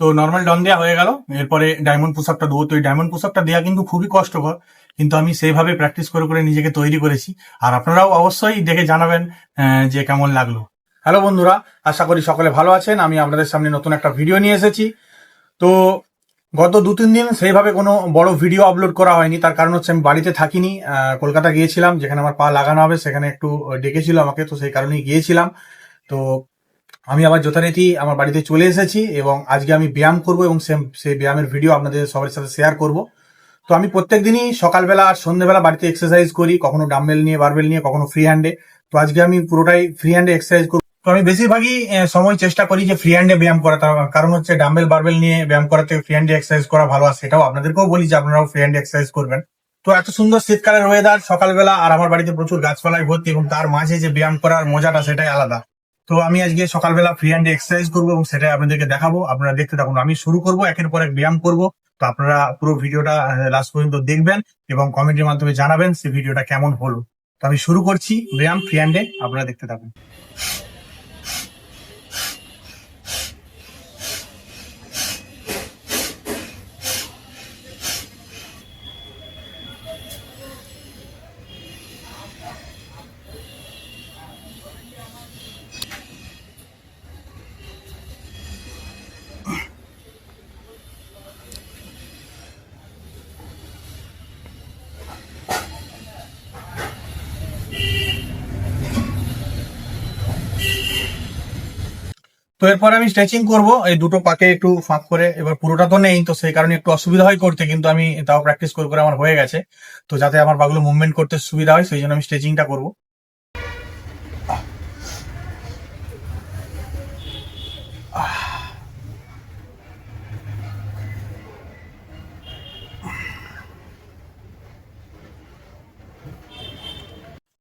তো নর্মাল ডন দেওয়া হয়ে গেল। এরপরে ডায়মন্ড পুশ আপটা দেবো। তো এই ডায়মন্ড পুশ আপটা দেওয়া কিন্তু খুবই কষ্টকর। কিন্তু আমি সেইভাবে প্র্যাকটিস করে করে নিজেকে তৈরি করেছি। আর আপনারাও অবশ্যই দেখে জানাবেন যে কেমন লাগল। হ্যালো বন্ধুরা, আশা করি সকলে ভালো আছেন। আমি আপনাদের সামনে নতুন একটা ভিডিও নিয়ে এসেছি। তো গত দু তিন দিন সেইভাবে কোনো বড় ভিডিও আপলোড করা হয়নি। তার কারণ হচ্ছে আমি বাড়িতে থাকিনি। কলকাতা গিয়েছিলাম, যেখানে আমার পা লাগানো হবে, সেখানে একটু ডেকেছিল আমাকে, তো সেই কারণেই গিয়েছিলাম। তো আমি আবার যথারীতি আমার বাড়িতে চলে এসেছি এবং আজকে আমি ব্যায়াম করব এবং সেই ব্যায়ামের ভিডিও আপনাদের সবার সাথে শেয়ার করব। তো আমি প্রত্যেক দিনই সকালবেলা আর সন্ধ্যেবেলা বাড়িতে এক্সারসাইজ করি, কখনো ডাম্বেল নিয়ে বারবেল নিয়ে, কখনো ফ্রি হ্যান্ডে তো আজকে আমি পুরোটাই ফ্রি হ্যান্ডে এক্সারসাইজ করব। তো আমি বেশিরভাগই সময় চেষ্টা করি যে ফ্রি হ্যান্ডে ব্যায়াম করা কারণ হচ্ছে ডাম্বেল বারবেল নিয়ে ব্যায়াম করাতে ফ্রি হ্যান্ডে এক্সারসাইজ করা ভালো, আর সেটাও আপনাদেরকেও বলি যে আপনারাও ফ্রি হ্যান্ডে এক্সারসাইজ করবেন। তো এত সুন্দর শীতকালের ওয়েদার সকালবেলা আর আমার বাড়িতে প্রচুর গাছপালায় ভর্তি এবং তার মাঝে যে ব্যায়াম করার মজাটা সেটাই আলাদা। তো আমি আজকে সকালবেলা ফ্রি হ্যান্ডে এক্সারসাইজ করব এবং সেটাই আপনাদেরকে দেখাবো। আপনারা দেখতে থাকুন, আমি শুরু করব, একের পর এক ব্যায়াম করব। তো আপনারা পুরো ভিডিওটা লাস্ট পর্যন্ত দেখবেন এবং কমেন্টের মাধ্যমে জানাবেন সে ভিডিওটা কেমন হলো। তো আমি শুরু করছি ব্যায়াম ফ্রি হ্যান্ডে আপনারা দেখতে থাকুন। তো এরপর আমি স্ট্রেচিং করব। এই দুটো পাকে একটু ফাঁক করে, এবার পুরোটা তো নেই, তো সেই কারণে একটু অসুবিধা হয় করতে, কিন্তু আমি তাও প্র্যাকটিস করে করে আমার হয়ে গেছে। তো যাতে আমার পাগুলো মুভমেন্ট করতে সুবিধা হয়, সেই জন্য আমি স্ট্রেচিংটা করব।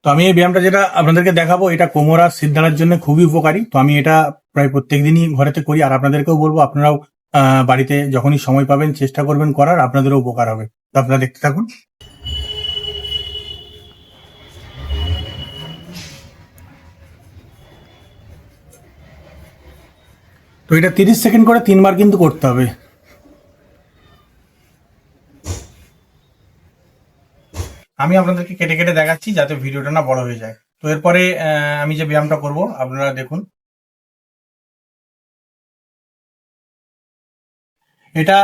তো আমি এই ব্যায়ামটা যেটা আপনাদেরকে দেখাবো, এটা কোমর আর সিদ্ধার জন্য খুবই উপকারী। তো আমি এটা প্রায় প্রত্যেক দিনই ঘরেতে করি। আর আপনাদেরকেও বলব, আপনারাও বাড়িতে যখনই সময় পাবেন, চেষ্টা করবেন করার, আপনাদেরও উপকার হবে। তো আপনারা দেখতে থাকুন। তো এটা তিরিশ সেকেন্ড করে তিনবার কিন্তু করতে হবে। আমি আপনাদেরকে কেটে কেটে দেখাচ্ছি যাতে ভিডিওটা না বড় হয়ে যায়। তো এরপরে আমি যে ব্যায়ামটা করব, আপনারা দেখুন। এটা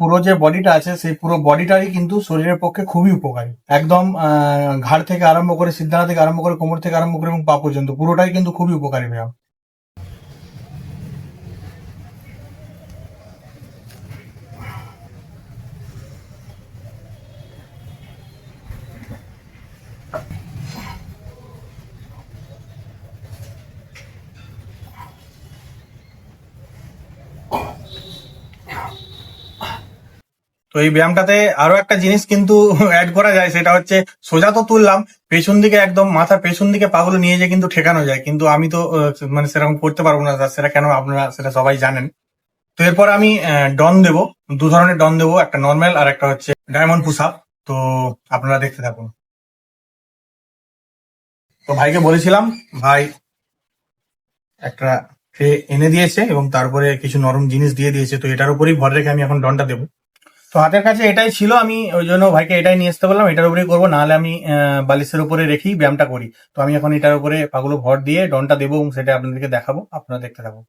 পুরো যে বডিটা আছে, সেই পুরো বডিটারই কিন্তু শরীরের পক্ষে খুবই উপকারী। একদম ঘাড় থেকে আরম্ভ করে সিদ্ধানা থেকে আরম্ভ করে কোমর থেকে আরম্ভ করে এবং পা পর্যন্ত, পুরোটাই কিন্তু খুবই উপকারী ব্যায়াম তো এই ব্যায়ামটাতে আরও একটা জিনিস কিন্তু অ্যাড করা যায়, সেটা হচ্ছে সোজা তো তুললাম, পেছন দিকে একদম মাথার পেছন দিকে পাগুলো নিয়ে যেয়ে কিন্তু ঠেকানো যায়। কিন্তু আমি তো মানে সেরকম করতে পারব না সেটা কেন আপনারা সেটা সবাই জানেন। তো এরপর আমি ডন দেব, দু ধরনের ডন দেবো, একটা নর্মাল আর একটা হচ্ছে ডায়মন্ড পুশ আপ তো আপনারা দেখতে থাকুন। তো ভাইকে বলেছিলাম, ভাই একটা ট্রে এনে দিয়েছে এবং তারপরে কিছু নরম জিনিস দিয়ে দিয়েছে, তো এটার উপরেই ভর রেখে আমি এখন ডনটা দেবো। তো হাতের কাছে এটাই ছিল, আমি ওই জন্য ভাইকে এটাই নিয়ে আসতে বললাম, এটার উপরেই করব, নাহলে আমি বালিশের উপরে রেখেই ব্যায়ামটা করি। তো আমি এখন এটার উপরে পাগুলো ভর দিয়ে, ডনটা দেবো, এবং সেটা আপনাদেরকে দেখাবো, আপনারা দেখতে থাকুন।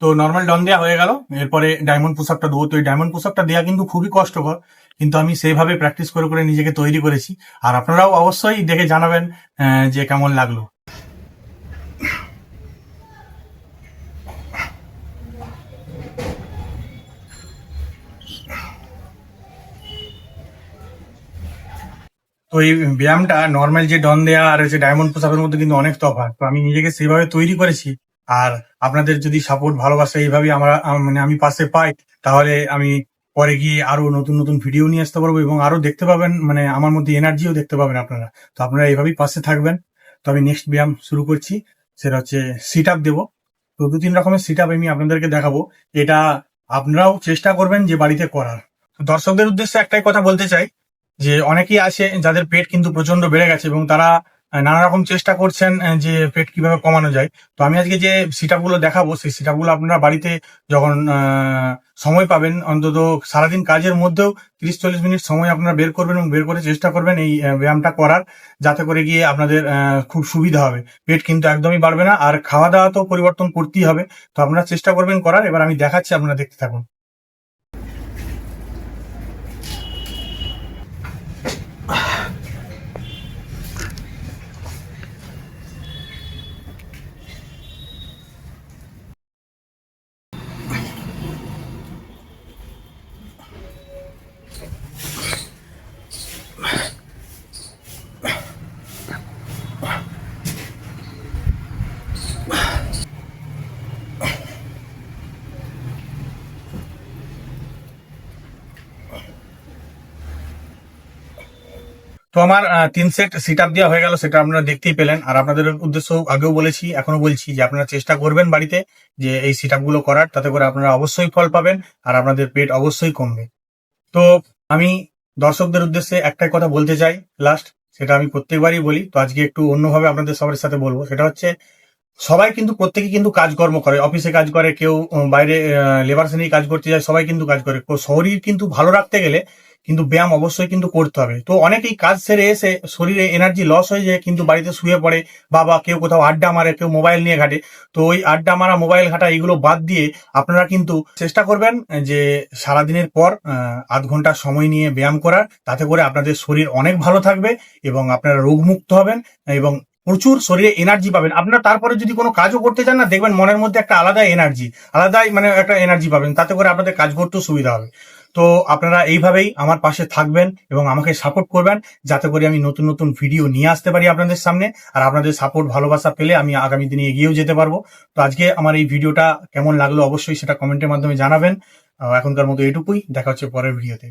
তো নর্মাল ডন দেওয়া হয়ে গেল। এরপরে ডায়মন্ড পুশ আপটা দেবো। তো এই ডায়মন্ড পুশ আপটা দেওয়া কিন্তু খুবই কষ্টকর। কিন্তু আমি সেইভাবে প্র্যাকটিস করে করে নিজেকে তৈরি করেছি। আর আপনারাও অবশ্যই দেখে জানাবেন যে কেমন লাগল। তো এই ব্যায়ামটা নর্মাল যে ডন দেয়া আর হচ্ছে ডায়মন্ড পোশাকের মধ্যে কিন্তু অনেক তফাৎ। তো আমি নিজেকে সেইভাবে তৈরি করেছি আর আপনাদের যদি সাপোর্ট ভালোবাসা এইভাবে আমরা মানে আমি পাশে পাই, তাহলে আমি পরে গিয়ে আরও নতুন নতুন ভিডিও নিয়ে আসতে পারব এবং আরও দেখতে পাবেন মানে আমার মধ্যে এনার্জিও দেখতে পাবেন আপনারা। তো আপনারা এইভাবেই পাশে থাকবেন। তো আমি নেক্সট ব্যায়াম শুরু করছি, সেটা হচ্ছে সিট আপ দেবো। তো দু তিন রকমের সিট আপ আমি আপনাদেরকে দেখাবো। এটা আপনারাও চেষ্টা করবেন যে বাড়িতে করার। দর্শকদের উদ্দেশ্যে একটাই কথা বলতে চাই, যে অনেকেই আছে যাদের পেট কিন্তু প্রচণ্ড বেড়ে গেছে এবং তারা নানা রকম চেষ্টা করছেন যে পেট কীভাবে কমানো যায়। তো আমি আজকে যে সিটাপগুলো দেখাবো, সেই সিটাপগুলো আপনারা বাড়িতে যখন সময় পাবেন, অন্তত সারাদিন কাজের মধ্যেও তিরিশ চল্লিশ মিনিট সময় আপনারা বের করবেন এবং বের করে চেষ্টা করবেন এই ব্যায়ামটা করার, যাতে করে গিয়ে আপনাদের খুব সুবিধা হবে। পেট কিন্তু একদমই বাড়বে না, আর খাওয়া দাওয়া তো পরিবর্তন করতেই হবে। তো আপনারা চেষ্টা করবেন করার, এবার আমি দেখাচ্ছি, আপনারা দেখতে থাকুন। তো আমার তিন সেট সিট আপ দেওয়া হয়ে গেল, সেটা আপনারা দেখতেই পেলেন। আর আপনাদের উদ্দেশ্য আগেও বলেছি, এখনও বলছি যে আপনারা চেষ্টা করবেন বাড়িতে যে এই সিটগুলো করার, তাতে করে আপনারা অবশ্যই ফল পাবেন আর আপনাদের পেট অবশ্যই কমবে। তো আমি দর্শকদের উদ্দেশ্যে একটাই কথা বলতে চাই লাস্ট সেটা আমি প্রত্যেকবারই বলি, তো আজকে একটু অন্যভাবে আপনাদের সবার সাথে বলব। সেটা হচ্ছে, সবাই কিন্তু, প্রত্যেকে কিন্তু কাজকর্ম করে অফিসে কাজ করে, কেউ বাইরে লেবার শ্রেণি কাজ করতে যায়, সবাই কিন্তু কাজ করে। শরীর কিন্তু ভালো রাখতে গেলে কিন্তু ব্যায়াম অবশ্যই কিন্তু করতে হবে। তো অনেকেই কাজ সেরে এসে শরীরে এনার্জি লস হয়ে যায়, কিন্তু বাড়িতে শুয়ে পড়ে বা বা কেউ কোথাও আড্ডা মারে, কেউ মোবাইল নিয়ে ঘাটে। তো ওই আড্ডা মারা মোবাইল ঘাটা এগুলো বাদ দিয়ে আপনারা কিন্তু চেষ্টা করবেন যে সারাদিনের পর আধ ঘণ্টা সময় নিয়ে ব্যায়াম করার। তাতে করে আপনাদের শরীর অনেক ভালো থাকবে এবং আপনারা রোগমুক্ত হবেন এবং প্রচুর শরীরে এনার্জি পাবেন। আপনারা তারপরে যদি কোনো কাজও করতে চান না, দেখবেন মনের মধ্যে একটা আলাদা এনার্জি আলাদাই মানে একটা এনার্জি পাবেন। তাতে করে আপনাদের কাজ করতেও সুবিধা হবে। তো আপনারা এইভাবেই আমার পাশে থাকবেন এবং আমাকে সাপোর্ট করবেন। যাতে করে আমি নতুন নতুন ভিডিও নিয়ে আসতে পারি আপনাদের সামনে। আর আপনাদের সাপোর্ট ভালোবাসা পেলে আমি আগামী দিনে এগিয়েও যেতে পারব। তো আজকে আমার এই ভিডিওটা কেমন লাগল অবশ্যই সেটা কমেন্টের মাধ্যমে জানাবেন। এখনকার মতো এটুকুই। দেখা হচ্ছে পরের ভিডিওতে